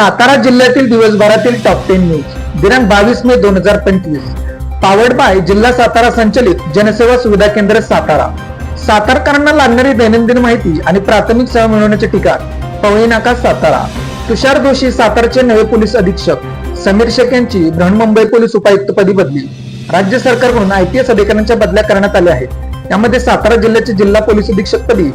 सातारा जिल्ह्यातील दिवसभरातील top ten news दिनांक बावीस मे दोन हजार पंचवीस. पावर्ड बाय जिल्हा सातारा संचलित जनसेवा सुविधा केंद्र सातारा. सातारकरांना लागणारी दैनंदिन माहिती आणि प्राथमिक सेवा मिळवण्याचे ठिकाण पवई नाका सातारा. तुषार जोशी सातारचे नवे पोलीस अधीक्षक. समीर शेख यांची बृहन्मुंबई पोलीस उपायुक्तपदी बदली. राज्य सरकारकडून आयपीएस अधिकाऱ्यांच्या बदल्या करण्यात आल्या आहेत. त्यामध्ये सातारा जिल्ह्याचे जिल्हा पोलीस अधीक्षकपदी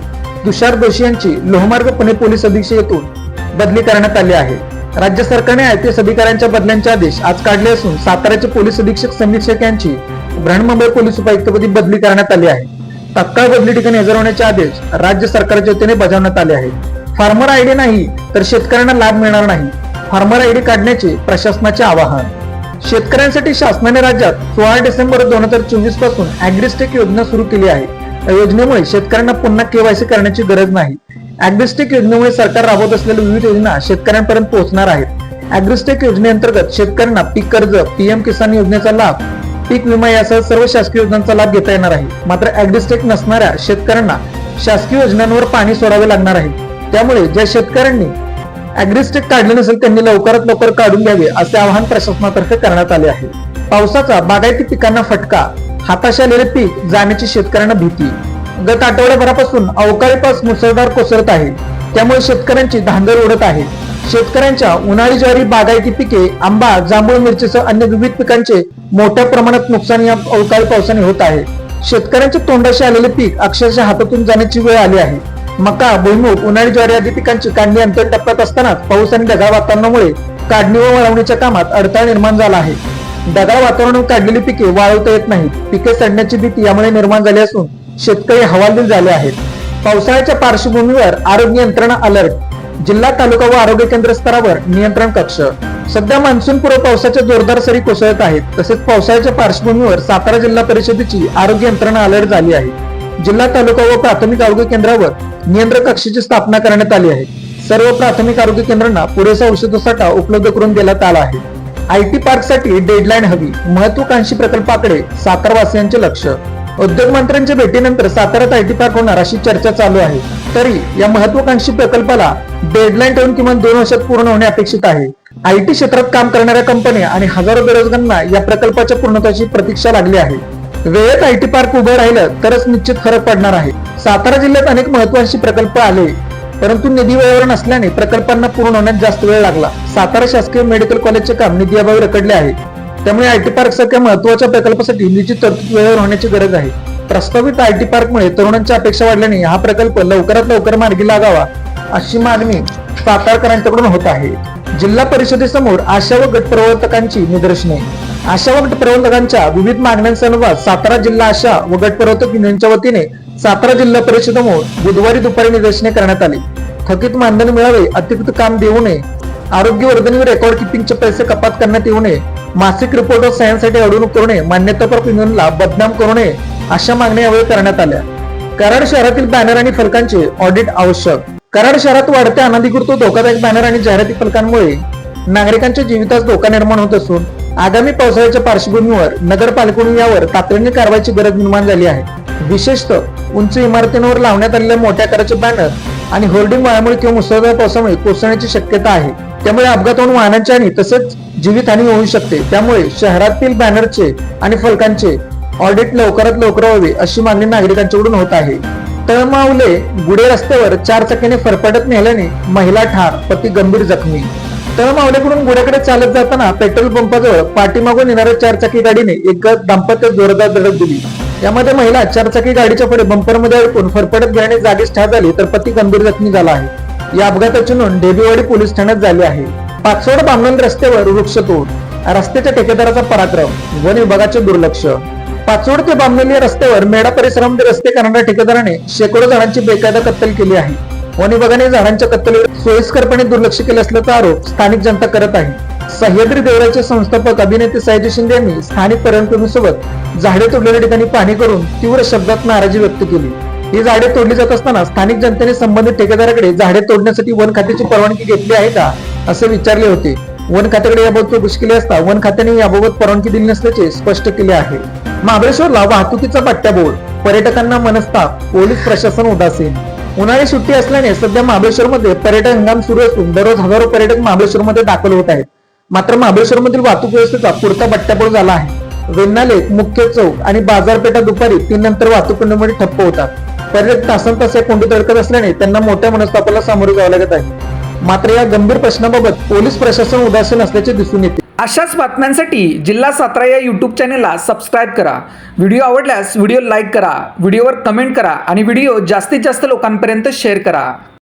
तुषार जोशी यांची लोहमार्ग पुणे पोलीस अधीक्षक येथून बदली करण्यात आली आहे. राज्य सरकारने आयपीएस अधिकाऱ्यांच्या बदल्यांचे आदेश आज काढले असून साताऱ्याचे पोलीस अधीक्षक समीक्षक यांची बृहन्मुंबई पोलीस उपायुक्तपदी बदली करण्यात आली आहे. तत्काळ बदली ठिकाणी हजर होण्याचे आदेश राज्य सरकारच्या वतीने बजावण्यात आले आहेत. फार्मर आयडी नाही तर शेतकऱ्यांना लाभ मिळणार नाही. फार्मर आयडी काढण्याचे प्रशासनाचे आवाहन. शेतकऱ्यांसाठी शासनाने राज्यात सोळा डिसेंबर दोन हजार चोवीसपासून अॅग्रिस्टेक योजना सुरू केली आहे. या योजनेमुळे शेतकऱ्यांना पुन्हा केवायसी करण्याची गरज नाही. अॅग्रिस्टेक योजनेमुळे सरकार राबवत असलेल्या विविध योजना शेतकऱ्यांपर्यंत पोहोचणार आहेत. अॅग्रिस्टेक योजनेअंतर्गत शेतकऱ्यांना पीक कर्ज पीएम किसान योजनेचा लाभ पीक विमा यासह सर्व शासकीय योजनांचा लाभ घेता येणार आहे. मात्र अॅग्रिस्टेक नसणाऱ्या शेतकऱ्यांना शासकीय योजनांवर पाणी सोडावे लागणार आहे. त्यामुळे ज्या शेतकऱ्यांनी अॅग्रिस्टेक काढले नसेल त्यांनी लवकरात लवकर काढून घ्यावे असे आवाहन प्रशासनातर्फे करण्यात आले आहे. पावसाचा बागायती पिकांना फटका हाताशी आलेले पीक जाण्याची शेतकऱ्यांना भीती. गत आठवड्याभरापासून अवकाळी पास मुसळधार कोसळत आहे. त्यामुळे शेतकऱ्यांची धांदल उडत आहे. शेतकऱ्यांच्या उन्हाळी ज्वारी बागायती पिके आंबा जांभूळ मिरचीसह अन्य विविध पिकांचे मोठ्या प्रमाणात नुकसान या अवकाळी पावसाने होत आहे. शेतकऱ्यांच्या तोंडाशी आलेले पीक अक्षरशः हातातून जाण्याची वेळ आली आहे. मका भुईमूग उन्हाळी ज्वारी आदी पिकांची काढणी अंतर टप्प्यात असतानाच पाऊस आणि ढगाळ वातावरणामुळे काढणी व वळवणीच्या कामात अडथळा निर्माण झाला आहे. ढगाळ वातावरण काढलेली पिके वाळवता येत नाहीत. पिके सडण्याची भीती यामुळे निर्माण झाली असून शेतकरी हवालदिल झाले आहेत. पावसाळ्याच्या पार्श्वभूमीवर आरोग्य यंत्रणा अलर्ट. जिल्हा तालुका व आरोग्य केंद्र स्तरावर नियंत्रण कक्ष. सध्या मान्सूनपूर्व पावसाच्या जोरदार सरी कोसळत आहेत. तसेच पावसाळ्याच्या पार्श्वभूमीवर सातारा जिल्हा परिषदेची आरोग्य यंत्रणा अलर्ट झाली आहे. जिल्हा तालुका व प्राथमिक आरोग्य केंद्रावर नियंत्रण कक्षाची स्थापना करण्यात आली आहे. सर्व प्राथमिक आरोग्य केंद्रांना पुरेसा औषधसाठा उपलब्ध करून देण्यात आला आहे. आयटी पार्कसाठी डेडलाईन हवी. महत्वाकांक्षी प्रकल्पाकडे सातारवासियांचे लक्ष. उद्योग मंत्र्यांच्या भेटीनंतर साताऱ्यात आयटी पार्क होणार अशी चर्चा चालू आहे. तरी या महत्वाकांक्षी प्रकल्पाला डेडलाईन ठेवून किमान दोन वर्षात पूर्ण होणे अपेक्षित आहे. आयटी क्षेत्रात काम करणाऱ्या कंपन्या आणि हजारो बेरोजगारांना या प्रकल्पाच्या पूर्णत्वाची प्रतीक्षा लागली आहे. वेळेत आयटी पार्क उभं राहिलं तरच निश्चित फरक पडणार आहे. सातारा जिल्ह्यात अनेक महत्वाकांक्षी प्रकल्प आले परंतु निधी वेळेवर नसल्याने प्रकल्पांना पूर्ण होण्यात जास्त वेळ लागला. सातारा शासकीय मेडिकल कॉलेजचे काम निधी अभावी रखडले आहे. त्यामुळे आयटी पार्क सारख्या महत्त्वाच्या प्रकल्पासाठी निधीची तरतूद वेळेवर होण्याची गरज आहे. प्रस्तावित आयटी पार्कमुळे तरुणांची अपेक्षा वाढल्याने हा प्रकल्प लवकरात लवकर मार्गी लागावा अशी मागणी सातारकरांच्याकडून होत आहे. जिल्हा परिषदेसमोर आशा व गट प्रवर्तकांची निदर्शने. आशा व गट प्रवर्तकांच्या विविध मागण्यांसंदर्भात सातारा जिल्हा आशा व गट प्रवर्तक युनियनच्या वतीने सातारा जिल्हा परिषदेमोर बुधवारी दुपारी निदर्शने करण्यात आली. थकीत मानधन मिळावे अतिरिक्त काम देऊ नये आरोग्यवर्धन व रेकॉर्ड किपिंगचे पैसे कपात करण्यात येऊ नये मासिक रिपोर्टर सायन्ससाठी सह्यांसाठी अडवणूक करू नये मान्यताप्राप्त इंधनला बदनाम करू नये अशा मागण्या यावेळी करण्यात आल्या. कराड शहरातील बॅनर आणि फलकांचे ऑडिट आवश्यक. कराड शहरात वाढत्या अनधिकृत धोकादायक बॅनर आणि जाहिराती फलकांमुळे नागरिकांच्या जीवितास धोका निर्माण होत असून आगामी पावसाळ्याच्या पार्श्वभूमीवर नगरपालिकेने यावर तातडीने कारवाईची गरज निर्माण झाली आहे. विशेषतः उंच इमारतींवर लावण्यात आलेल्या मोठ्या कराचे बॅनर आणि होर्डिंग वाळामुळे किंवा मुसळधार पावसामुळे कोसळण्याची शक्यता आहे. त्यामुळे अपघात वाहनांची आणि तसेच जीवितहानी होऊ शकते. त्यामुळे शहरातील बॅनरचे आणि फलकांचे ऑडिट लवकरात लवकर व्हावे अशी मागणी नागरिकांच्याकडून होत आहे. तळमावले गुडे रस्त्यावर चार चाकीने फरफटत नेल्याने महिला ठार पती गंभीर जखमी. तळमावलेकडून गुड्याकडे चालत जाताना पेट्रोल पंपाजवळ पाठीमागून येणाऱ्या चारचाकी गाडीने एक दाम्पत्य जोरदार धडक दिली. यामध्ये महिला चारचाकी गाडीच्या पुढे बंपरमध्ये अडकून फरफडत गेल्याने जागीच ठार झाली तर पती गंभीर जखमी झाला आहे. या अपघाताची नोंद डेबीवाडी पोलीस ठाण्यात झाली आहे. पाचवड बामणन रस्त्यावर वृक्षतोड रस्त्याच्या ठेकेदाराचा पराक्रम वन विभागाचे दुर्लक्ष. पाचवड ते बामणेली या रस्त्यावर मेढा परिसरामध्ये रस्ते करणाऱ्या ठेकेदाराने शेकडो झाडांची बेकायदा कत्तल केली आहे. वन विभागाने झाडांच्या कत्तलीवर सोयीस्करपणे दुर्लक्ष केले असल्याचा आरोप स्थानिक जनता करत आहे. सह्याद्री देवळाचे संस्थापक अभिनेते सयाजी शिंदे यांनी स्थानिक पर्यटकांसोबत झाडे तोडलेल्या ठिकाणी पाणी करून तीव्र शब्दात नाराजी व्यक्त केली. ही झाडे तोडली जात असताना स्थानिक जनतेने संबंधित ठेकेदाराकडे झाडे तोडण्यासाठी वन खात्याची परवानगी घेतली आहे का असे विचारले होते. वन खात्याकडे याबाबत चौकशी केली असता वन खात्याने याबाबत परवानगी दिली नसल्याचे स्पष्ट केले आहे. महाबळेश्वरला वाहतुकीचा पट्ट्या बोर्ड पर्यटकांना मनस्ताप पोलीस प्रशासन उदासीन. उन्हाळी सुट्टी असल्याने सध्या महाबळेश्वरमध्ये पर्यटन हंगाम सुरू असून दररोज हजारो पर्यटक महाबळेश्वरमध्ये दाखल होत आहेत. मात्र महाबळेश्वरमधील वाहतूक व्यवस्थेचा पुरता बट्ट्याबोळ झाला आहे. वेन्नाले मुख्य चौक आणि बाजारपेठा दुपारी तीन नंतर वाहतूक ठप्प होतात. पर्यटक तासन तास या कोंडीत अडकत असल्याने त्यांना मोठ्या मनस्तापाला सामोरे जावं लागत आहे. मात्र या गंभीर प्रश्नाबाबत पोलीस प्रशासन उदासीन असल्याचे दिसून येते. अशाच बातम्यांसाठी जिल्हा सातारा या यूट्यूब चॅनेलला सबस्क्राईब करा. व्हिडिओ आवडल्यास व्हिडिओ लाईक करा व्हिडिओवर कमेंट करा आणि व्हिडिओ जास्तीत जास्त लोकांपर्यंत शेअर करा.